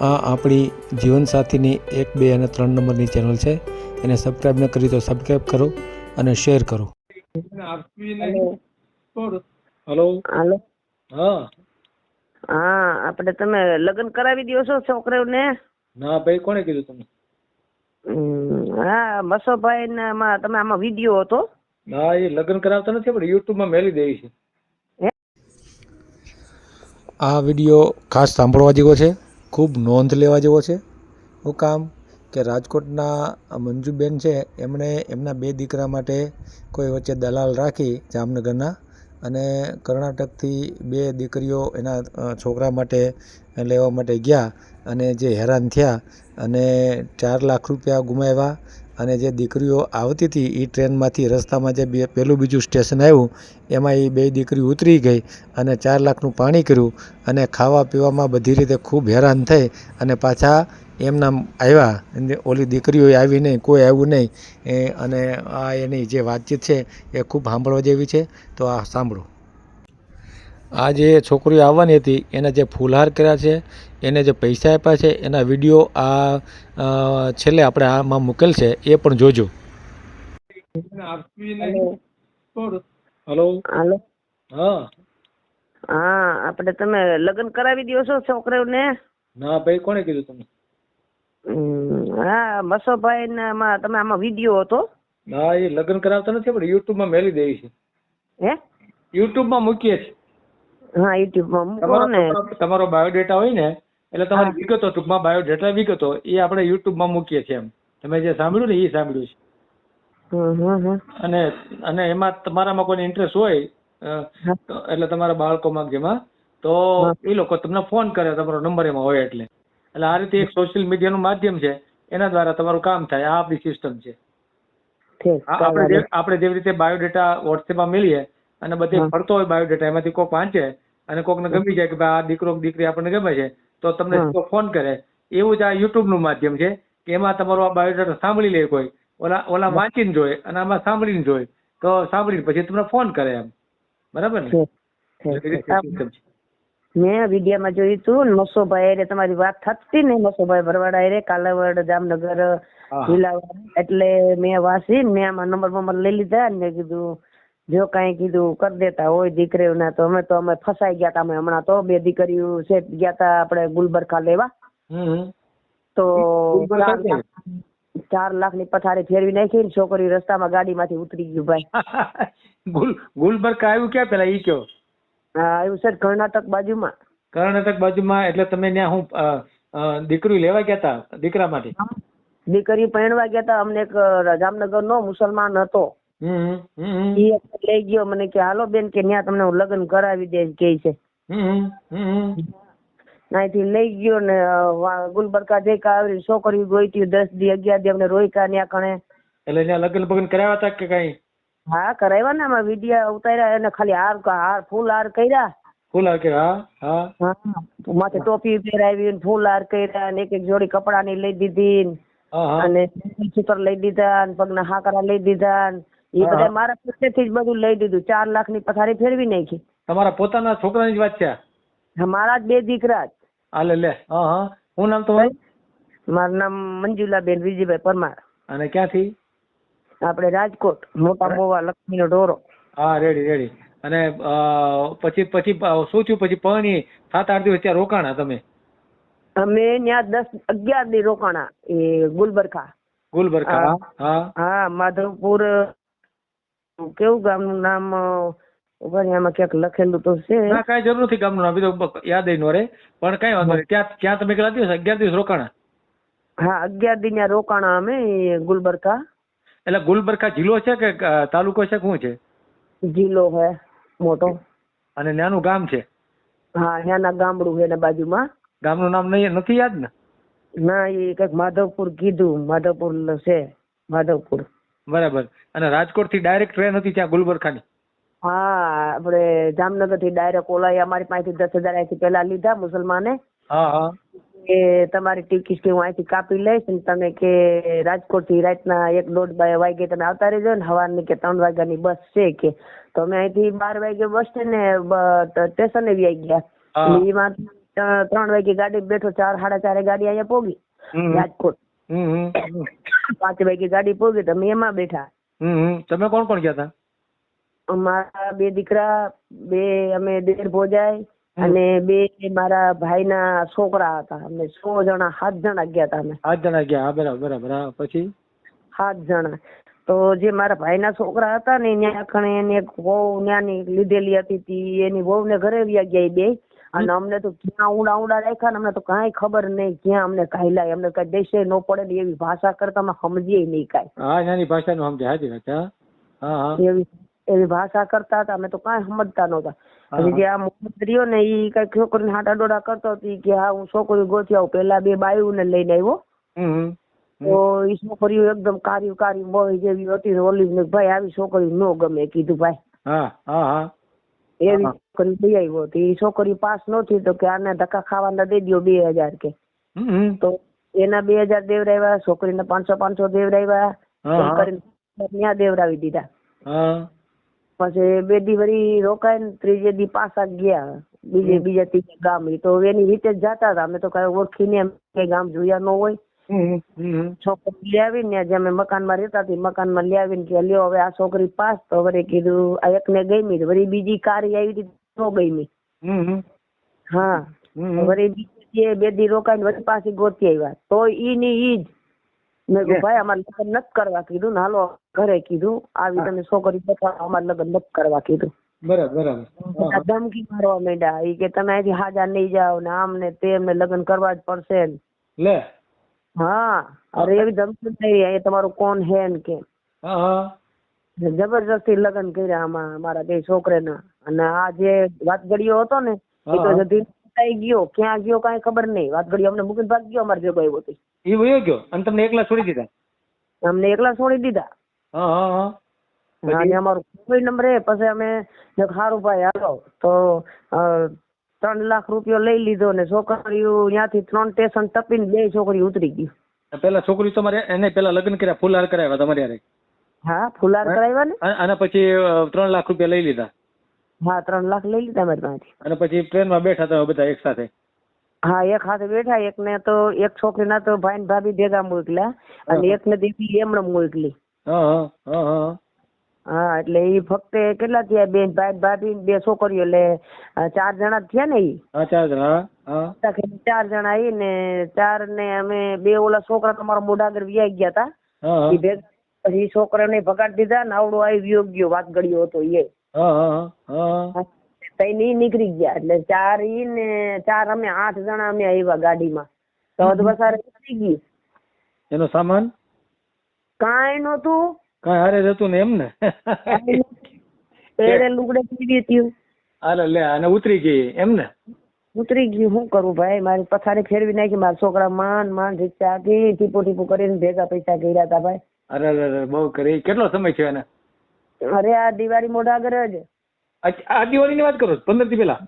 આ આપણી જીવનસાથીની એક બે અને ત્રણ નંબરની ચેનલ છે. એને સબસ્ક્રાઈબ ન કરી તો સબસ્ક્રાઈબ કરો અને શેર કરો. હલો. હલો. હા. હા આપણે તમે લગ્ન કરાવી દો છો છોકરાઓને? ના ભાઈ કોણે કીધું તમને? હમ, હા મસોભાઈ ને આમાં તમે આમાં વીડિયો હતો? ના એ લગ્ન કરાવતા નથી પણ યુટ્યુબમાં મેલી દેવી છે. આ વીડિયો ખાસ સાંભળવા જેવો છે. ખૂબ નોંધ લેવા જેવો છે. શું કામ કે રાજકોટના મંજુબેન છે, એમણે એમના બે દીકરા માટે કોઈ વચ્ચે દલાલ રાખી જામનગરના અને કર્ણાટકથી બે દીકરીઓ એના છોકરા માટે લેવા માટે ગયા અને જે હેરાન થયા અને ચાર લાખ રૂપિયા ગુમાવ્યા અને જે દીકરીઓ આવતી હતી એ ટ્રેનમાંથી રસ્તામાં જે બે પહેલું બીજું સ્ટેશન આવ્યું, એમાં એ બે દીકરી ઉતરી ગઈ અને ચાર લાખનું પાણી કર્યું અને ખાવા પીવામાં બધી રીતે ખૂબ હેરાન થઈ અને પાછા એમના આવ્યા. અને ઓલી દીકરીઓ આવી નહીં કોઈ આવ્યું નહીં. એ અને આ એની જે વાતચીત છે એ ખૂબ સાંભળવા જેવી છે. તો આ સાંભળો. આ જે છોકરીઓ આવવાની હતી એને જે ફૂલહાર કર્યા છે એને જે પૈસા આપ્યા છે એના વીડિયો આ છેલ્લે આપણે આમાં મૂકેલ છે. એ પણ જોજો. હલો. હલો. હા. હા આપણે તમે લગ્ન કરાવી દો છો છોકરાઓને? ના ભાઈ કોણે કીધું તમને? હા મસોભાઈ ને તમે આમાં વીડિયો હતો? ના એ લગ્ન કરાવતા નથી પણ યુટ્યુબમાં મેલી દે છે. હે? યુટ્યુબમાં મૂકીએ છીએ હા યુટ્યુબમાં મૂકો ને. તમારો- બાયોડેટા હોય ને એટલે તમારી વિગતો ટૂંકમાં બાયોડેટા વિગતો એ આપણે યુટ્યુબમાં મૂકીએ છીએ એમ. તમે જે સાંભળ્યું ને એ સાંભળ્યું છે. અને અને એમાં તમારામાં કોઈ ઇન્ટરેસ્ટ હોય હા. એટલે તમારા બાળકોમાં જેમાં તો એ લોકો તમને ફોન કરે તમારો નંબર એમાં હોય એટલે. એટલે આ રીતે એક સોશિયલ મીડિયાનું માધ્યમ છે એના દ્વારા તમારું કામ થાય આ આપણી સિસ્ટમ છે. આપણે આપણે જેવી રીતે બાયોડેટા વોટ્સએપમાં મળીએ અને બધે ફરતો હોય બાયોડેટા એમાંથી કોક વાંચે અને કોકને ગમી જાય કે ભાઈ આ દીકરો દીકરી આપણને ગમે છે તો તમને ફોન કરે. એવું જ આ યુટ્યુબનું માધ્યમ છે કે એમાં તમારો આ બાયોડેટા સાંભળી લે કોઈ ઓલા ઓલા વાંચીને જોઈએ અને આમાં સાંભળીને જોઈ તો સાંભળીને પછી તમને ફોન કરે એમ. બરાબર ને? મેં વિડીયામાં જોયું હતું મસોભાઈ હારે તમારી વાત થતી ને મસોભાઈ ભરવાડા હારે કાલાવડ જામનગર હા. એટલે મેં વાંચી મેં આમાં નંબર બંબર લઈ લીધા અને મેં કીધું જો કાંઈ કીધું કરી દેતા હોય દીકરીઓના તો અમે તો અમે ફસાઈ ગયા તા અમે હમણાં તો બે દીકરીઓ છે ગયા તા આપણે ગુલબરખા લેવા. તો ચાર લાખની પથારી ફેરવી નાખી ને છોકરી રસ્તામાં ગાડીમાંથી ઉતરી ગયું ભાઈ. ગુલબરખા આવ્યું ક્યાં પેલા ઈ કયો? આવ્યું સર કર્ણાટક બાજુમાં. કર્ણાટક બાજુમાં એટલે તમે ત્યાં હું દીકરી લેવા ગયા હતા દીકરા માટે દીકરી પહેણવા ગયા તા અમને એક જામનગર નો મુસલમાન હતો. લઈ ગયો મને કે હાલો બેન કે ત્યાં તમને હું લગ્ન કરાવી દે કે છે. ત્યાંથી લઈ ગયો ને ગુલબરકા જઈ કાવરી છોકરી ગોઈતી દસ દી અગિયાર દી અમને રોયકા ત્યાં કણે. એટલે ત્યાં લગ્ન બગન કરાવ્યા હતા કે કઈ? હા કરાવ્યા ને આમાં વિડિયા ઉતાર્યા એને ખાલી હાર હાર ફૂલ હાર કર્યા. ફૂલ હાર કર્યા હા? હા? માથે ટોપી પહેરાવી ને ફૂલ હાર કર્યા ને એક એક જોડી કપડાની લઈ દીધી અને સૂતર લઈ દીધા ને પગના હાકરા લઈ દીધા એ બધા મારા પોતેથી જ બધું લઈ દીધું. ચાર લાખની પથારી ફેરવી નાખી. તમારા પોતાના છોકરાની જ વાત છે? મારા જ બે દીકરા જ. હાલે લે લે. હા હા. હું નામ તમારું? મારું નામ મંજુલાબેન વિજયભાઈ પરમાર. અને ક્યાંથી? આપણે રાજકોટ મોટા મોવા લક્ષ્મીનો ઢોરો. હા રેડી રેડી અને પછી પછી શું થયું? પછી પરણી સાત આઠ દિવસ ત્યાં રોકાણા તમે? અમે ત્યાં દસ અગિયાર દી રોકાણા એ ગુલબરખા. ગુલબરખા હા? હા. માધવપુર કેવું ગામનું નામ અ, આમાં ક્યાંક લખેલું તો છે. ના કાંઈ જરૂર નથી ગામનું નામ તો યાદ ય નો રહે. પણ કઈ વાંધો નહીં. ત્યાં ત્યાં તમે કેટલા દિવસ? અગિયાર દિવસ રોકાણા? હા અગિયાર દી ત્યાં રોકાણા અમે ગુલબરખા. એટલે ગુલબરખા જિલ્લો છે કે તાલુકો છે શું છે? જિલ્લો હે મોટો. અને નાનું ગામ છે? હા નાના ગામડું છે એના બાજુમાં. ગામનું નામ નહીં નથી યાદ ને? ના એ કંઈક માધવપુર કીધું માધવપુર છે માધવપુર. બરાબર. અને રાજકોટથી ડાયરેક્ટ ટ્રેન હતી ત્યાં ગુલબરખાની હા આપણે જામનગરથી ડાયરેક્ટ ઓલા અમારી પાસેથી દસ હજાર અહીંથી પેલા લીધા મુસલમાને. હા હા. કે તમારી ટિકિટ હું અહીંથી કાપી લઈશ અને તમે કે રાજકોટથી રાતના એક દોઢ વાગે તમે આવતા રહેજો ને સવારની કે ત્રણ વાગ્યાની બસ છે કે તો અમે અહીંથી બાર વાગે બસ ને સ્ટેશને આવી ગયા એમાં ત્રણ વાગે ગાડી બેઠો ચાર સાડા ચારે ગાડી અહીંયા પોગી રાજકોટ. પાંચ વાગે ગાડી પોગી તો અમે એમાં બેઠા. તમે કોણ કોણ ગયા હતા અમારા બે દીકરા બે અમે દેર ભોજાય. અને બે મારા ભાઈના છોકરા હતા. અમે સો જણા સાત જણા ગયા હતા અમે. સાત જણા ગયા. હા બરાબર બરાબર. હા પછી? સાત જણા. તો જે મારા ભાઈના છોકરા હતા ને ત્યાં કણે એને એક વહુ ન્યાની લીધેલી હતી તી. એની વહુ ને ઘરે વ્યા ગયા બે. અને અમને તો ક્યાં ઊંડા ઊંડા રાખ્યા ને અમને તો કાંઈ ખબર નહીં ક્યાં અમને કાઢલાય અમને કઈ દેશે ન પડે ને એવી ભાષા કરતા અમે સમજીએ નહીં કાંઈ. હા નાની ભાષાનું સમજે. હાજી વાત હા. એવી એવી ભાષા કરતા હતા. અમે તો કાંઈ સમજતા નહોતા. પછી જે આ મોહમ્મદ રહ્યો ને એ કઈ છોકરીને હાટા ડોડા કરતો હતો કે હા હું છોકરી ગોતી આવું પેલા બે બાયુને લઈને આવ્યો. તો એ છોકરીઓ એકદમ કારી કારી બોય જેવી હતી ઓલી ને ભાઈ આવી છોકરી નો ગમે કીધું ભાઈ. એવી છોકરી લઈ આવ્યો તો એ છોકરી પાસ નહોતી તો કે આને ધક્કા ખાવાના દઈ દો બે હજાર કે. તો એના બે હજાર દેવરાવ્યા છોકરીને પાંચસો પાંચસો દેવરાવ્યા કરીને ત્યાં દેવરાવી દીધા. પછી બે દી વળી રોકાઈને ત્રીજે દી પાછા ગયા. બીજે બીજા ત્રીજા ગામ એ તો એની રીતે જ જાતા હતા. અમે તો કઈ ઓળખીને કઈ ગામ જોયા ન હોય. છોકરી આવીને ત્યાં જે અમે મકાનમાં રહેતા હતી મકાનમાં લઈ આવીને કે લ્યો હવે આ છોકરી પાસ. તો વળી કીધું આ એકને ગમી તો વળી બીજી કારી આવી હતી તો ગમી. હા. વળી બીજી બે દી રોકાઈને વળી પાછી ગોતી આવ્યા. તો ઈ ની ઈ જ મેં કીધું ભાઈ અમારે લગ્ન નથી કરવા કીધું. ને હાલો ઘરે કીધું. આવી તમે છોકરી બતાવો અમારે લગ્ન નથી કરવા કીધું. બરાબર બરાબર. ધમકી મારવા માંડ્યા. ઈ કે તમે અહીંથી હાજા નહીં જાઓ ને આમ ને તેમ ને લગ્ન કરવા જ પડશે ને. લે. હા. અરે એવી ધમકી થઈ એ તમારું કોણ હે ને કે? જબરજસ્તી લગ્ન કર્યા આમાં મારા બે છોકરાના. અને આ જે વાતગડીયો હતો ને એ તો જતી ગયો. ક્યાં ગયો કાંઈ ખબર નહીં. વાતગડીયો અમને મૂકીને ભાગ ગયો અમારે ભેગો આવ્યો હતી એ વયો ગયો? અને તમને એકલા છોડી દીધા? અમને એકલા છોડી દીધા. હા હા હા. અને અમારો કોઈ નંબર એ પછી અમે સારું ભાઈ હાલો. તો ત્રણ લાખ રૂપિયો લઈ લીધો ને છોકરીઓ ત્યાંથી ત્રણ સ્ટેશન ટપીને બે છોકરી ઉતરી ગઈ. પેલા છોકરી તમારે એને પેલા લગ્ન કર્યા ફુલાર કરાવ્યા તમારે હારે. હા ફુલાર કરાવ્યા ને? અને પછી ત્રણ લાખ રૂપિયા લઈ લીધા? હા ત્રણ લાખ લઈ લીધા મારી પાસેથી. અને પછી ટ્રેનમાં બેઠા તમે બધા એક સાથે? હા એક હાથે બેઠા એક ને તો એક છોકરીના તો ભાઈ ને ભાભી ભેગા મોકલ્યા અને એક ને દીકરી એમણે મોકલી. હા એટલે એ ફક્ત કેટલા થયા? બે ભાઈ ભાભી બે છોકરીઓ એટલે ચાર જણા જ થયા ને ઈ? ચાર જણા ચાર જણા ઈ ને ચાર ને અમે બે ઓલા છોકરા તમારા મોઢા આગળ વ્યાઈ ગયા હતા ઈ ભેગા પછી છોકરા છોકરાને ભગાડી દીધા ને આવડો આવી ગયો ગયો વાત ગળ્યો હતો એ તઈ ઈ નીકળી ગયા એટલે ચાર ઈ ને ચાર અમે આઠ જણા અમે આવ્યા ગાડીમાં. તો તો નીકળી ગઈ એનો સામાન? કાંઈ નહોતું. કાંઈ હારે જતું ને એમ ને? પહેરે લુગડે પીડી થયું અરે લે અને ઉતરી ગઈ એમ ને? ઉતરી ગયું. શું કરું ભાઈ? મારી પથારી ફેરવી નાખી. મારા છોકરા માન માન રિક્ષા આપી ટીપો ટીપો કરીને ભેગા પૈસા કર્યા હતા ભાઈ. અરે અરે અરે બહુ કરી. કેટલો સમય થયો એને? અરે આ દિવાળી મોઢા આગળ જ. આ- દિવાળી દિવાળીની વાત કરો પંદરથી પેલા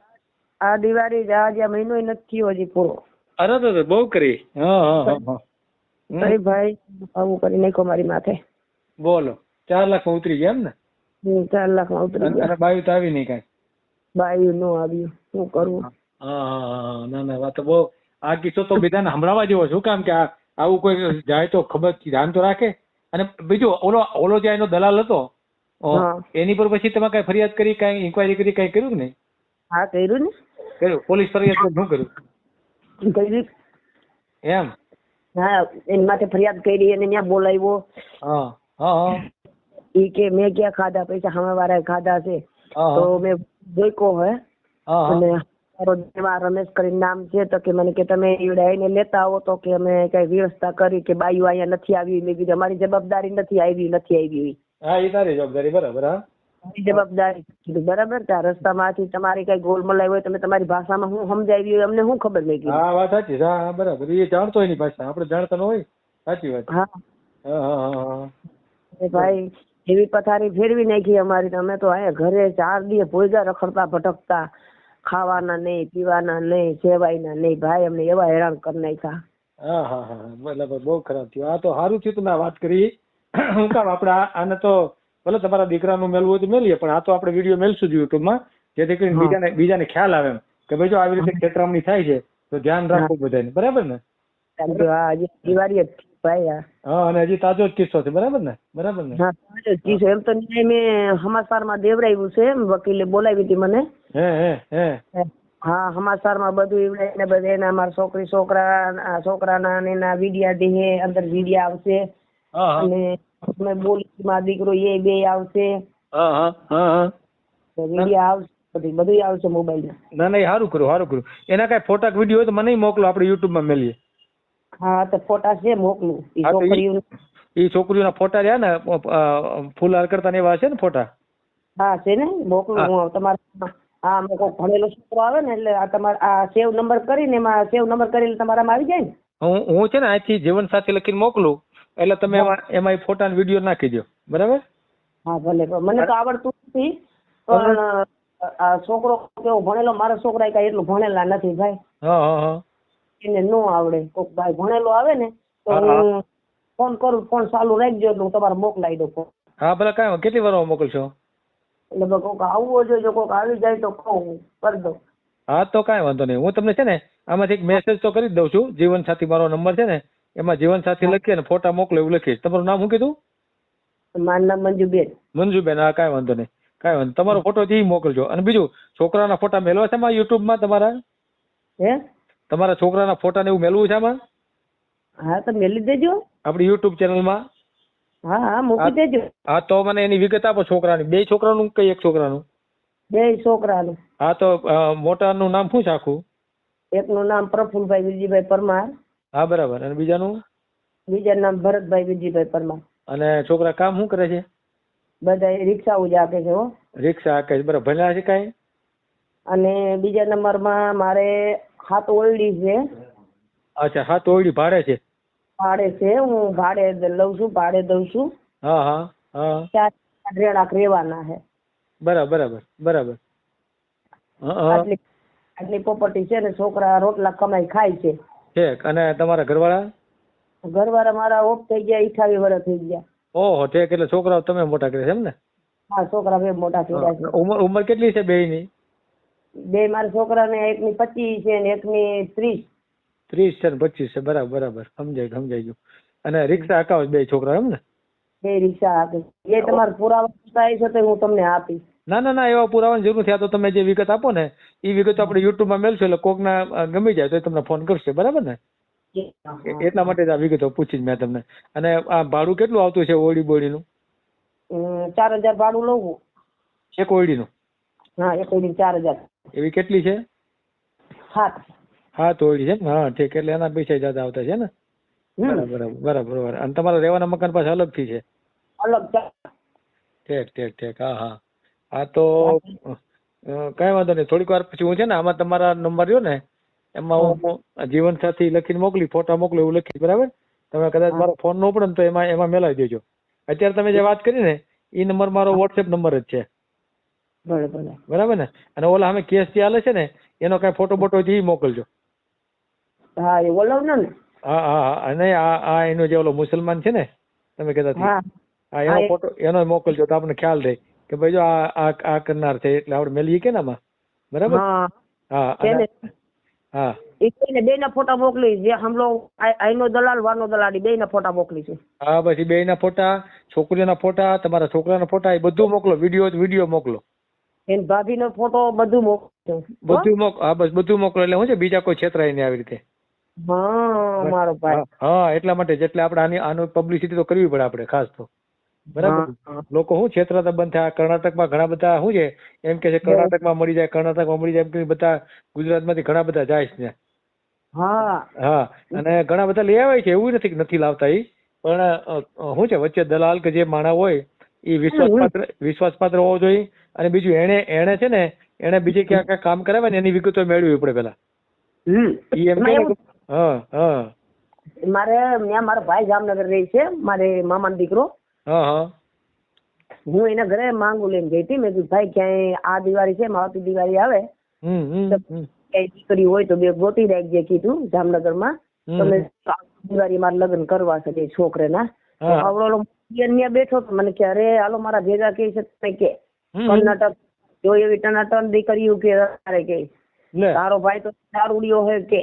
આ દિવાળી આજે મહિનો નથી થયો હજી પૂરો. અરે અરે, બહુ કરી. હા ભાઈ આવું કરી નાખ્યો મારી માથે. બોલો. ચાર લાખમાં ઉતરી ગયા એમ ને? ચાર લાખમાં ઉતરી ગયા. બાયું તો આવી નહીં કઈ? બાયું નો આવ્યું. શું કરવું? હા. ના ના વાત તો બહુ આ કિસ્સો તો બધાને સંભળાવા જેવો શું કામ કે આવું કોઈ જાય તો ખબર ધ્યાન તો રાખે. અને બીજું ઓલો ઓલો જે એનો દલાલ હતો. એની પર પછી તમે કઈ ફરિયાદ કરી કઈ ઇન્કવાયરી કરી કઈ કર્યું કે નહીં? હા કર્યું કર્યું? પોલીસ ફરિયાદ કરી શું કર્યું? ને કર્યું. એમ? હા એની માથે ફરિયાદ કરી અને ત્યાં બોલાવ્યો. હા હા હા. ઈ કે મેં ક્યાં ખાધા? પૈસા સામે વાળાએ ખાધા છે. હા તો હા મેં જોઈકો હે. હા હા. અને મારો દેવા રમેશ કરીને નામ છે તો કે મને કે તમે ઈવડે આવીને લેતા આવો તો કે અમે કઈ વ્યવસ્થા કરી કે બાયું અહીંયા નથી આવી મેં કીધું અમારી જવાબદારી નથી આવી નથી આવી. હા એ તારી જવાબદારી બરાબર હા. મારી જવાબદારી. કીધું બરાબર? ત્યાં રસ્તામાંથી તમારી કઈ ગોલમલાઈ હોય તમે તમારી ભાષામાં હું સમજાવી હોય અમને શું ખબર મેં હા વાત સાચી હા હા બરાબર. એ જાણતો એની ભાષા આપણે જાણતા ન હોય સાચી વાત. હા. હા હા હા હા એ ભાઈ એવી પથારી ફેરવી નાખી અમારી અમે તો અહીંયા ઘરે ચાર દિવસ ભોજા રખડતા ભટકતા. ખાવાના નહીં પીવાના નહીં સેવાયના નહીં. ભાઈ અમને એવા હેરાન કરી નાખ્યા. હા હા હા બરાબર બહુ ખરાબ થયું. આ તો સારું થયું તમે વાત કરી. હું કામ આપણે આને તો ભલે તમારા દીકરાનું મેળવું હોય તો મેળવીએ પણ આ તો આપણે વીડિયો મેળશું જ યુટ્યુબમાં જેથી કરીને બીજાને બીજાને ખ્યાલ આવે એમ. કે ભાઈ જો આવી રીતે ખેતરામણી થાય છે તો ધ્યાન રાખવું બધાને. બરાબર ને? કારણ કે આ હજી દિવાળી ભાઈ હા અને હજી તાજો જ કિસ્સો છે બરાબર ને? બરાબર ને? હા સાચો જ એમ તો ન્યાય મેં સમાચારમાં દેવડાવ્યું છે એમ વકીલે બોલાવી હતી મને. હે હે હે. હા. સમાચારમાં બધું એવડાવીને બધે એના મારા છોકરી છોકરા છોકરાના ને એના વિડિયા દે અંદર વિડિયા આવશે. અને અમે બોલી માં દીકરો એ બે આવશે. આવશે બધું આવશે મોબાઈલ ના ના સારું કરું સારું કર્યું. એના કઈ ફોટા વીડિયો હોય તો મને મોકલો આપણે યુટ્યુબમાં મેલીએ. હા તો ફોટા છે મોકલું. એ છોકરીઓના. ફોટા રહ્યા ને ફૂલ હાર કરતા એવા છે ને ફોટા હા છે ને? મોકલું હું. તમારા હા અમે કોઈ ભણેલો છોકરો આવે ને એટલે આ તમારે આ સેવ નંબર કરીને એમાં સેવ નંબર કરીને તમારામાં આવી જાય ને? હું હું છે ને અહીંથી જીવન સાથી લખીને મોકલું. એટલે તમે એમાં ફોટા વીડિયો નાખી દો બરાબર? હા ભલે. મને તો આવડતું નથી. પણ આ છોકરો કેવો ભણેલો મારા છોકરા કઈ એટલું ભણેલા નથી ભાઈ. હા હા હા. એને નો આવડે. કોક ભાઈ ભણેલો આવે ને તો હા, ફોન કરું ફોન ચાલુ રાખજો એટલે હું તમારે મોકલાવી દઉં ફોન હા ભલે કાંઈ. કેટલી વારમાં મોકલશો? એટલે કોક આવવો જોઈએ જો કોક આવી જાય તો કહું કરી દઉં. હા તો કાંઈ વાંધો નહીં. હું તમને છે ને આમાંથી એક મેસેજ તો કરી જ દઉં છું. જીવન સાથી મારો નંબર છે ને એમાં જીવન સાથી લખીએ ને ફોટા મોકલો એવું લખીશ તમારું નામ શું કીધું? મારું નામ મંજુબેન. મંજુબેન હા કાંઈ વાંધો નહીં. કાંઈ વાંધો તમારો ફોટો જે મોકલજો. અને બીજું છોકરાના ફોટા મેળવા છે આમાં યુટ્યુબમાં તમારા? હે? તમારા છોકરાના ફોટા ને એવું મેળવું છે આમાં? હા તો મેલી દેજો. આપણી યુટ્યુબ ચેનલમાં? હા હા મૂકી દેજો. હા તો મને એની વિગત આપો છોકરાની. બે છોકરાનું કઈ એક છોકરાનું? બે છોકરાનું. હા તો મોટાનું નામ શું છે આખું? એકનું નામ પ્રફુલભાઈ વિજયભાઈ પરમાર. હા બરાબર. અને બીજાનું? બીજા નામ ભરતભાઈ વિજયભાઈ પરમાર. અને છોકરા કામ શું કરે છે? બધા રિક્ષા ઉજ આપે છે હો. રિક્ષા કે બરાબર. ભણ્યા છે કાંઈ? અને બીજા નંબરમાં મારે હાથ ઓલડી છે. અચ્છા હાથ ઓલડી ભાડે છે? ભાડે છે. હું ભાડે લઉં છું ભાડે દઉં છું. હા હા હા. ચાર રેડાક રેવાના છે. બરાબર બરાબર બરાબર. આટલી આટલી પ્રોપર્ટી છે ને છોકરા રોટલા કમાઈ ખાય છે. ઠીક અને તમારા ઘરવાળા? ઘરવાળા મારા ઓફ થઈ ગયા અઠાવીસ વર્ષ થઈ ગયા. ઓહો ઠીક એટલે છોકરાઓ તમે મોટા કરે છે એમ ને? હા છોકરા બે મોટા થઈ ગયા છે. ઉંમર ઉંમર કેટલી છે બેયની? બે મારા છોકરાને એકની પચીસ છે ને એકની ત્રીસ. ત્રીસ છે ને પચીસ છે બરાબર બરાબર. સમજાય સમજાઈ ગયું. અને રિક્ષા હકાવે બે છોકરા એમ ને? બે રિક્ષા આપે એ તમારે પુરાવા થાય છે તો હું તમને આપીશ. ના ના ના એવા પુરાવાની જરૂર નથી. આ તો તમે જે વિગત આપો ને એ વિગત આપણે યુટ્યુબમાં મેળશું એટલે કોકના ના ગમી જાય તો એ તમને ફોન કરશે. બરાબર ને? એટલા માટે આ વિગતો પૂછી જ મેં તમને. અને આ ભાડું કેટલું આવતું છે ઓળી બોળીનું ચાર હજાર ભાડું લઉં એક ઓળીનું હા એક ઓયડી ચાર હજાર. એવી કેટલી છે? સાત. હા તો ઓળી છે હા ઠીક. એટલે એના પૈસા જ્યાદા આવતા છે ને? બરાબર બરાબર બરાબર. અને તમારા રહેવાના મકાન પાસે અલગથી છે? અલગ ઠીક ઠીક ઠીક. હા હા. હા તો કઈ વાંધો નહીં. થોડીક વાર પછી હું છે ને આમાં તમારા નંબર રહ્યો ને એમાં હું જીવન સાથી લખીને મોકલી ફોટા મોકલું એવું લખી બરાબર? તમે કદાચ મારો ફોન ન પડે ને તો એમાં એમાં મેલાવી દેજો. અત્યારે તમે જે વાત કરી ને એ નંબર મારો વોટ્સએપ નંબર જ છે. બરાબર ને. અને ઓલા અમે કેસ જે હાલે છે ને એનો કાંઈ ફોટો બોટો છે એ મોકલજો. હા એ બોલાવજો ને હા હા નહીં અને આ આ એનો જે ઓલો મુસલમાન છે ને તમે કહેતા હા. હા એનો ફોટો એનો મોકલજો તો આપણને ખ્યાલ રહે. કે ભાઈ જો આ આ આ કરનાર છે એટલે આપણે મેલીએ કે ને આમાં બરાબર? હા. હા બે ના ફોટા મોકલી. જે હમલો આઈનો દલાલ વાનો દલાલ બે ના ફોટા મોકલી છે. હા બેયના ફોટા છોકરીઓના ફોટા તમારા છોકરાના ફોટા એ બધું મોકલો. વીડિયો વીડિયો મોકલો. એની ભાભીનો ફોટો બધું મોકલું. બધું મોક હા બસ બધું મોકલો. એટલે હું છે બીજા કોઈ છેતરાય નહીં આવી રીતે. હા મારો ભાઈ. હા, એટલા માટે જ એટલે આપણે આની આનું પબ્લિસિટી તો કરવી પડે આપણે ખાસ તો. બરાબર. લોકો શું છેતરાતા બંધ થયા? કર્ણાટકમાં ઘણા બધા શું છે? એમ કે છે કર્ણાટકમાં મળી જાય કર્ણાટકમાં મળી જાય એમ બધા ગુજરાતમાંથી ઘણા બધા જાય છે હા. હા અને ઘણા બધા લઈ આવે છે એવું નથી નથી લાવતા એ પણ શું છે વચ્ચે દલાલ કે જે માણા હોય એ વિશ્વાસપાત્ર વિશ્વાસપાત્ર હોવો જોઈએ. અને બીજું એને એને છે ને એને બીજે ક્યાં ક્યાં કામ કરાવે ને એની વિગતો મેળવવી પડે પેલા ઈ એમ કે- હા હા. મારે મેં મારો ભાઈ જામનગર રહે છે મારે મામાનો દીકરો. હા એના ઘરે માંગુ લઈને ગઈ હતી. મેં કીધું ભાઈ ક્યાંય આ દિવાળી છે માવતી દિવાળી આવે. ક્યાંય દીકરી હોય તો બે ગોતી રાખજે કીધું જામનગરમાં. તમે દિવાળી મારે લગ્ન કરવા છે છોકરે ના તો આવડો ત્યાં બેઠો તો મને કે અરે હાલો મારા ભેગા કે. શકે કે. કર્ણાટક જો એવી ટનાટન દીકરીઓ કે તારે કે. તારો ભાઈ તો દારૂડિયો હોય કે.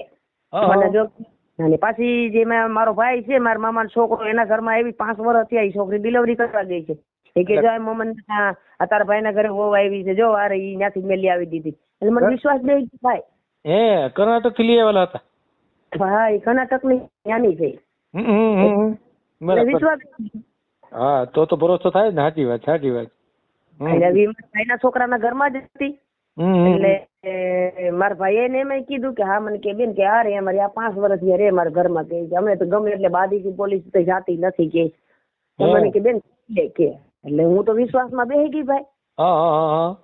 મને જો અને પાછી જે મેં મારો ભાઈ છે મારા મામાનો છોકરો એના ઘરમાં એવી પાંચ વર્ષ થયા એ છોકરી ડિલિવરી કરવા ગઈ છે. એ કે જો મમન આ તારા ભાઈના ઘરે વહુ આવી છે જો અરે ઈ ત્યાંથી મેલી આવી દીધી. એટલે મને વિશ્વાસ નહીં ભાઈ. હે કર્ણાટકથી લઈ આવેલા હતા. ભાઈ કર્ણાટકની ત્યાંની છે. વિશ્વાસ હા તો તો ભરોસો થાય ને સાચી વાત સાચી વાત. હમ. એટલે આવી મારા ભાઈના છોકરાના ઘરમાં જ હતી. એટલે મારા ભાઈએ એને એમ કીધું કે હા મને કે બેન કે આ રે અમારે આ પાંચ વર્ષથી રે મારા ઘરમાં કે અમે તો ગમે એટલે બાદીથી પોલીસ તો જાતી નથી કે. મને કે બેન કે એટલે હું તો વિશ્વાસમાં બેહી ગઈ ભાઈ. હા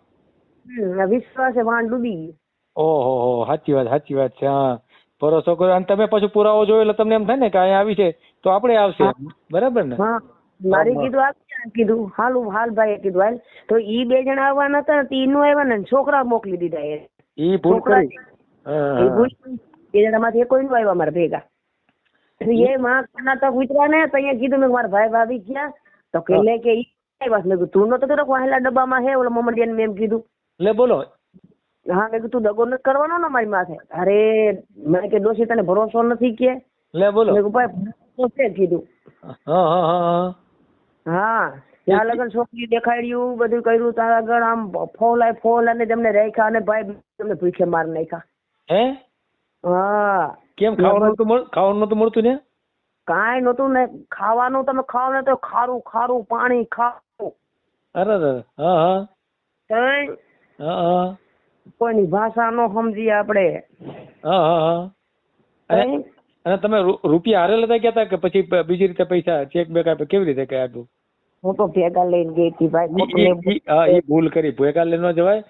હા વિશ્વાસે વાણ ડૂબી ગયું. ઓહો હો સાચી વાત સાચી વાત છે હા. ભરોસો કર્યો. અને તમે પછી પુરાવો જોયો એટલે તમને એમ થાય ને કે અહીંયા આવી છે તો આપણે આવશે બરાબર ને? હા. મારે કીધું આ કીધું? હાલ હાલ ભાઈ કીધું હાલ. તો ઈ બે જણા આવવાના હતા ને ઈ નો આવ્યા ને છોકરા મોકલી દીધા એ. ઈ ભૂલ કરી. એ ભૂલ એ જણામાંથી કોઈ નો આવ્યા મારા ભેગા. એ માં કર્ણાટક ઉતર્યા ને તો અહીંયા કીધું મેં મારા ભાઈ ભાભી ગયા તો કે લે કે ઈ આવ્યા મેં કીધું તું નતો તો વાહેલા ડબ્બામાં હે? ઓલો મોમડિયાને મેમ કીધું. લે બોલો. હા મેં તું દગો નથી કરવાનો ને મારી માથે? અરે મેં કે ડોશી તને ભરોસો નથી કે? લે બોલો. મેં ભાઈ કીધું. હા હા હા. હા ત્યાં લગન છોકરી દેખાડ્યું બધું કર્યું ત્યાં આગળ આમ ફોલ આય ફોલ અને તેમને રાખ્યા અને ભાઈ તમને ભૂખે માર નાખ્યા. હે? હા. કેમ ખાવાનું તો ખાવાનું નતું મળતું ને? કાંઈ નહોતું ને ખાવાનું તમે ખાવ ને તો ખારું ખારું પાણી ખાવું અરે અરે હા હા. ત્રણ હા હા. કોઈની ભાષા નો સમજીએ આપણે. હા હા હા. અને તમે રૂપિયા હારે લેતા ગયા હતા કે પછી બીજી રીતે પૈસા ચેક બેક આપે? કેવી રીતે કઈ આટલું હું તો ભેગા લઈને ગઈ હતી ભાઈ હા એ ભૂલ કરી. ભેગા લઈને જવાય.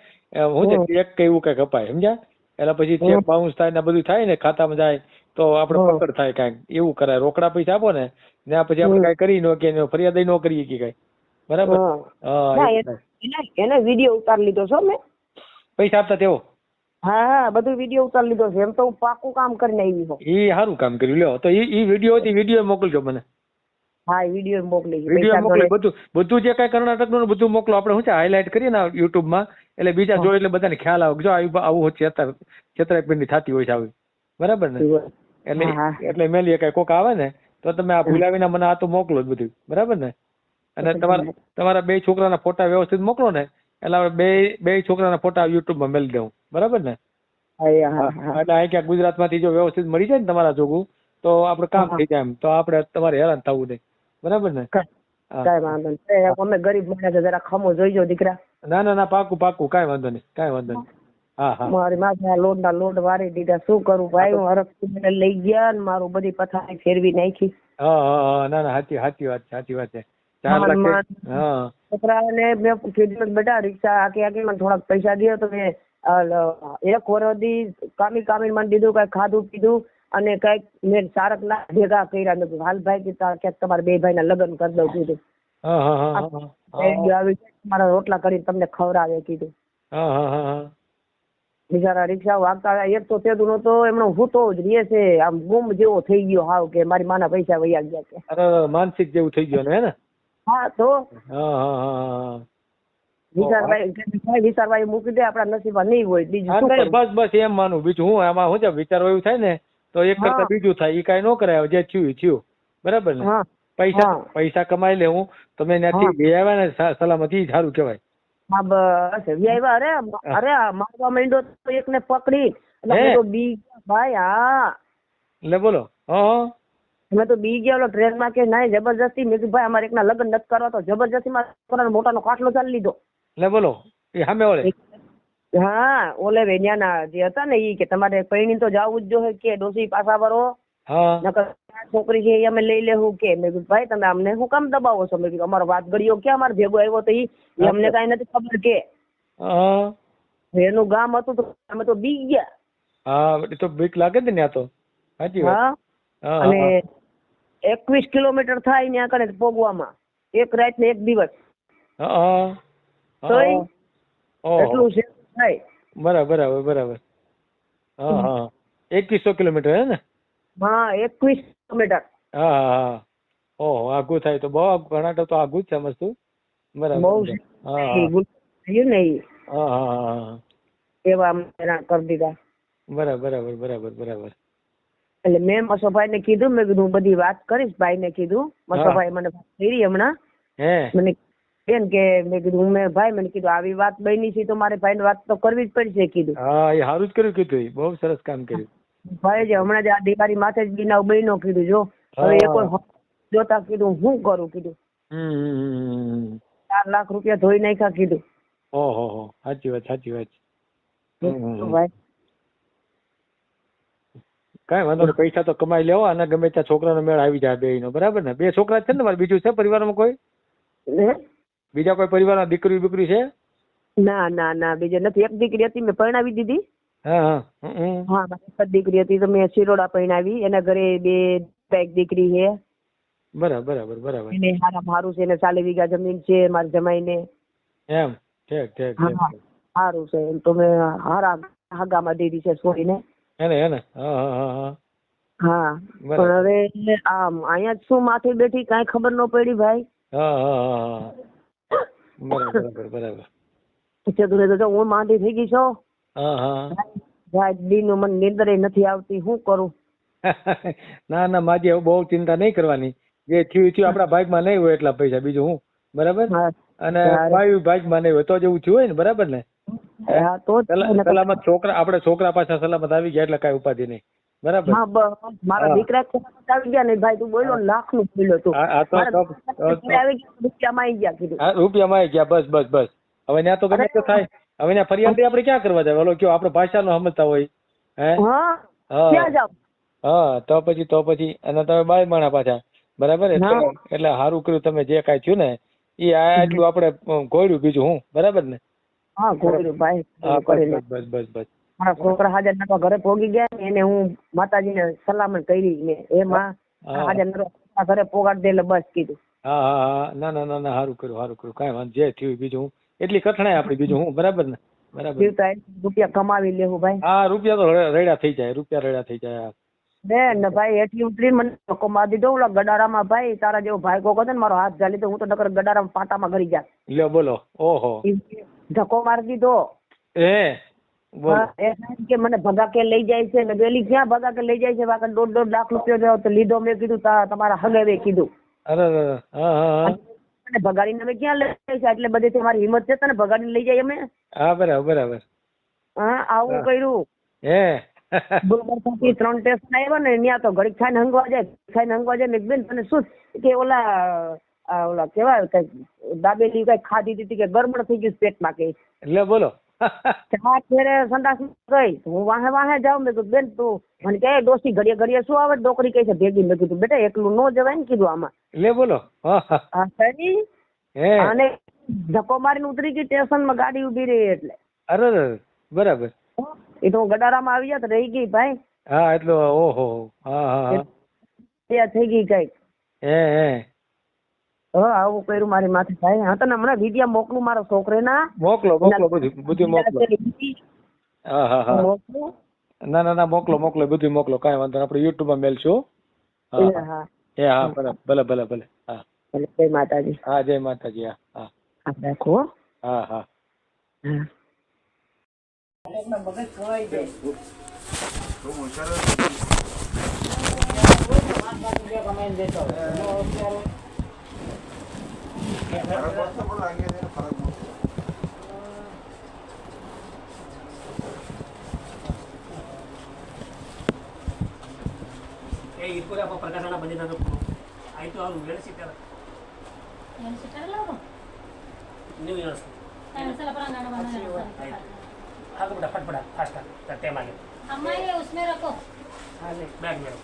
હું છે ચેક કે એવું કઈ કપાય સમજ્યા? એટલે પછી ચેક બાઉન્સ થાય ને બધું થાય ને ખાતામાં જાય તો આપણે પકડ થાય કાંઈક. એવું કરાય. રોકડા પૈસા આપો ને ને પછી આપણે. કાંઈ કરી ન કે ફરિયાદ ન કરીએ કે કાંઈ. બરાબર? હા. એને વીડિયો ઉતારી લીધો છો મેં. પૈસા આપતા તેવો હા હા બધું વીડિયો ઉતારી લીધો છે. એમ તો હું પાકું કામ કરીને આવી છું એ સારું કામ કર્યું. લ્યો તો ઈ ઈ વીડિયો હતી વીડિયો મોકલજો મને. હા વીડિયો મોકલી વીડિયો મોકલી બધું બધું જે કાંઈ કર્ણાટકનું ને બધું મોકલો. આપણે શું છે હાઇલાઇટ કરીએ ને યુટ્યુબમાં એટલે બીજા જોઈ એટલે બધાને ખ્યાલ આવે જો આવું આવું છેતર છેતરાપિંડી થતી હોય છે આવી. બરાબર ને? એટલે. એટલે મેલીએ કઈ કોક આવે ને તો તમે આ ભૂલાવીને મને આ તો મોકલો જ બધું. બરાબર ને? અને તમારા તમારા બે છોકરાના ફોટા વ્યવસ્થિત મોકલો ને એટલે આપણે બે બે છોકરાના ફોટા યુટ્યુબમાં મેલી દઉં. બરાબર ને. એટલે અહીં ક્યાંક ગુજરાતમાંથી જો વ્યવસ્થિત મળી જાય ને તમારા જોગું તો આપણે કામ થઈ જાય એમ. તો આપણે તમારે હેરાન થવું નહીં. બરાબર ને? કઈ વાંધો નહીં. અમે ગરીબ માણસ જરા ખમો જોઈજો દીકરા. ના ના ના પાકું પાકું કાંઈ વાંધો નહીં કાંઈ વાંધો નહીં. હા હા. મારી માથે લોટ ના લોટ વારી દીધા. શું કરું? ભાઈ હું હરખ લઈ ગયા ને મારું બધી પથારી ફેરવી નાખી. હા હા ના ના સાચી સાચી વાત છે સાચી વાત છે. છોકરાને મેં કીધું બેટા રિક્ષા આખી આખી મને થોડાક પૈસા દે તો મેં એક વરદી કામી કામી મને દીધું કઈ ખાધું પીધું અને કંઈક મેં સારક ના ભેગા કર્યા. કીધું, હાલ ભાઈ કે ક્યાંક તમારા બે ભાઈ ના લગ્ન કરી દઉં કીધું. મારા રોટલા કરી તમને ખવડાવે કીધું. બિચારા રિક્ષા વાગતા એક તો તેદું નતો એમનો હૂતો જ રહે છે આમ ગુમ જેવો થઈ ગયો હાવ કે મારી માના પૈસા વયા ગયા કે. માનસિક જેવું થઈ ગયું ને હે ને? હા તો? હા હા હા. હા. મૂકી દે આપણા નસીબમાં નહીં હોય. બીજું હા શું તો કરીએ? બસ બસ એમ માનું. બીજું હું એમાં શું છે વિચારવા એવું થાય ને તો એક કરતા બીજું થાય. એ કાંઈ ન કરાય જે થયું થયું. બરાબર ને? પૈસા પૈસા કમાઈ લેવું. તમે ત્યાંથી લઈ આવ્યા ને સલામતી સારું કહેવાય. હા બસ વ્યાયવા અરે અરે આ મારવા માંડ્યો તો એકને પકડી. એટલે તો બી ભાઈ હા. એટલે બોલો. હા હા. મેં તો બી ગયા ટ્રેનમાં કે નાય જબરજસ્તી. મેં કીધું ભાઈ અમારે એકના લગ્ન નથી કરવા. તો જબરજસ્તી મારા છોકરાનો મોટાનો કાટલો ચાલી લીધો. એટલે બોલો એ સામે ઓળે હા ઓલે વેન્યાના જે હતા ને ઈ કે તમારે પૈણી તો જાવું જ જોઈએ કે ડોસી પાછા ભરો હા. નકર છોકરી છે એ અમે લઈ લેવું કે. મેં કીધું ભાઈ તમે અમને શું કામ દબાવો છો? મેં કીધું અમારો વાત ગળ્યો કે અમારો ભેગો આવ્યો તો ઈ? અમને કાંઈ નથી ખબર કે. હા. એનું ગામ હતું તો અમે તો બી ગયા. હા એ તો બીક લાગે ને ત્યાં તો. સાચી વાત. હા. અને એકવીસ કિલોમીટર થાય ત્યાં કને પોગવામાં એક રાત ને એક દિવસ. હા. તોય એટલું છે થાય. બરાબર બરાબર બરાબર. હા હા. એકવીસો કિલોમીટર હે ને? હા એકવીસ કિલોમીટર. હા હા ઓહો આઘું થાય તો બહુ કર્ણાટક તો આઘું જ છે મસ્તું. બરાબર થયું. ને હા હા એવા અમે કરી દીધા. બરાબર બરાબર બરાબર બરાબર. એટલે મેં મસોભાઈ ને કીધું મેં કીધું બધી વાત કરીશ ભાઈ ને કીધું મસોભાઈ મને વાત કરી હમણાં. હે. મને બેન કે મેં કીધું મેં ભાઈ મને કીધું આવી વાત બની છે તો મારે ભાઈને વાત તો કરવી જ પડશે કીધું. હા એ સારું જ કર્યું કીધું બહુ સરસ કામ કર્યું. ભાઈ જે હમણાં જ આ દિવાળી માથે જ બનાવ બહેનો કીધું જો. હવે એ કોઈ જોતા કીધું હું કરું કીધું. ચાર લાખ રૂપિયા ધોઈ નાખ્યા કીધું. ઓહો હો. સાચી વાત સાચી વાત. ભાઈ. કઈ વાંધો નહીં પૈસા તો કમાઈ લેવો અને ગમે ત્યાં છોકરાનો મેળ આવી જાય બે નો બરાબર ને? બે છોકરા છે ને મારે બીજું છે પરિવારમાં કોઈ? બીજા કોઈ પરિવારમાં દીકરી બીકરી છે? ના ના ના બીજે નથી. એક દીકરી હતી મેં પરણાવી દીધી. હા હા. એક જ દીકરી હતી તો મેં શિરોડા પરણાવી. એના ઘરે બે એક દીકરી છે. બરાબર બરાબર બરાબર. એને હારા મારું છે એને ચાલી વીઘા જમીન છે મારા જમાઈને. એમ? ઠીક ઠીક સારું છે. એમ તો મેં હારા હાગામાં દીધી છે છોડીને. એને એને? હા હા હા હા. પણ હવે આમ અહીંયા શું માથે બેઠી કાંઈ ખબર ન પડી ભાઈ. હા હા હા. બરાબર બરાબર ચતુરે તો હું માંદી થઈ ગઈ છો. હા હા. ગાડી નું મને નીંદર નથી આવતી શું કરું? ના ના માજી હવે બહુ ચિંતા નહીં કરવાની. જે થયું થયું આપણા ભાગમાં નહીં હોય એટલા પૈસા બીજું હું? બરાબર? અને. વાયુ ભાગમાં નહીં હોય તો જેવું થયું હોય ને બરાબર ને. સલામત છોકરા આપણે છોકરા પાછા સલામત આવી ગયા એટલે કઈ ઉપાધિ નહીં. બરાબર. મારા દીકરા આવી ગયા ને ભાઈ તું બોલ્યો લાખનું બોલ્યો તું. હા હા તો મારા તો- તો- દીકરા આવી ગયા રૂપિયામાં ગયા કીધું. રૂપિયામાં ગયા બસ બસ બસ. હવે ત્યાં તો ગમે થાય. હવે ત્યાં ફરિયાદ આપણે ક્યાં કરવા જાય? ઓલો કયો આપણે ભાષાનો સમજતા હોય. હે? હા તો પછી તો પછી અને તમે બાય માણા પાછા. બરાબર? એટલે. સારું કર્યું તમે જે કાંઈ થયું ને એ આટલું આપણે ગોળ્યું બીજું હું. બરાબર ને? હા ગોળ્યું બસ બસ બસ. મારા છોકરા હાજર નતા ઘરે પોગી ગયા એને હું માતાજીને સલામત કરી મેં એ માં હાજર નતા ઘરે પોગાડ દે એટલે બસ કીધું. હા હા ના ના ના ના સારું કર્યું સારું કર્યું કાંઈ વાંધો જે થયું બીજું હું. એટલી કઠણાઈ આપડી બીજું હું બરાબર ને? બરાબર. રૂપિયા કમાવી લેવું ભાઈ. હા રૂપિયા તો રેડા થઈ જાય રૂપિયા રેડા થઈ જાય બે ને ભાઈ એટલી ઉતરી મને ધક્કો મારી દીધો ઓલા ગડારામાં ભાઈ તારા જેવો ભાઈ કોકો ને મારો હાથ જાલી તો હું તો નકર ગડારામાં પાટામાં ગરી જાત લ્યો બોલો ઓહો. ધક્કો મારી દીધો. એ કે મને ભગા કે લઈ જાય છે ને પેલી ક્યાં ભગા કે લઈ જાય છે? બાકી દોઢ દોઢ લાખ રૂપિયા તો લીધો મેં કીધું તમારા હગેવે કીધું. અરે. હા હા હા. અને ભગાડીને અમે ક્યાં લઈ જાય છે? એટલે બધે મારી હિંમત છે તને ભગાડીને લઈ જાય અમે? હા બરાબર બરાબર. હા આવું કર્યું. હે? ત્રણ ટેસ્ટ આવ્યા ને ત્યાં તો ઘડીક ખાઈને હંગવા જાય ખાઈને હંગવા જાય ને બેન તને શું કે ઓલા ઓલા કેવાય કઈ દાબેલી કઈ ખાધી હતી કે ગરબડ થઈ ગયું પેટમાં કે? એટલે બોલો. ચાર ફેરે સંડાસ ગઈ. હું વાહે વાહે જાઉં. મેં કીધું બેન તું મને કહે ડોસી ઘડીએ ઘડીએ શું આવે? ડોકરી કહે છે. ભેગી મેં કીધું બેટા એકલું નો જવાય ને કીધું આમાં. લે બોલો. હા સરી અને ધક્કો મારીને ઉતરી ગઈ સ્ટેશનમાં ગાડી ઊભી રહી એટલે. અરે બરાબર. એ તો ગડારામાં આવી તો રહી ગઈ ભાઈ. હા એટલો ઓહો. હા હા થઈ ગઈ કંઈક. હે હે. હા આવું કર્યું મારી માથે થાય. હા તને હમણાં વિડિયા મોકલું મારા છોકરીના? મોકલો મોકલો બધું બધું મોકલો. હા હા હા. ના ના ના મોકલો મોકલો બધું મોકલો. કાંઈ વાંધો આપણે આપણે યુટ્યુબમાં મેલશું. હા હા. હા. એ હા ભલે ભલે ભલે ભલે. હા. જય માતાજી. હા જય માતાજી હા હા. રાખો હો. હા હા. હા. ಏ ಇಟ್ಕೊಳ್ಳಿ ಅಪ್ಪ ಪ್ರಕಾಶನ ಬಂದಿದ್ದಾನು ಆಯಿತು ಅವ್ರು ಹೇಳಿಸಿದ್ದಾರ ಎಣಿಸಿಟ್ಟಾರಲ್ಲ ಅವರು ನೀವು ಹೇಳಿಸ್ತೀವಿ ಆಯಿತು ಹಾಕ್ಬಿಡ ಪಟ್ ಬಿಡ ಫಾಸ್ಟ್ ಟೈಮ್ ಆಗಿದೆ ಅಮ್ಮಾಯಿಗೆ ಉಸ್ಮೇ ರಕ್ಕೋ ಬ್ಯಾಗ್ ಮೇಡಮ್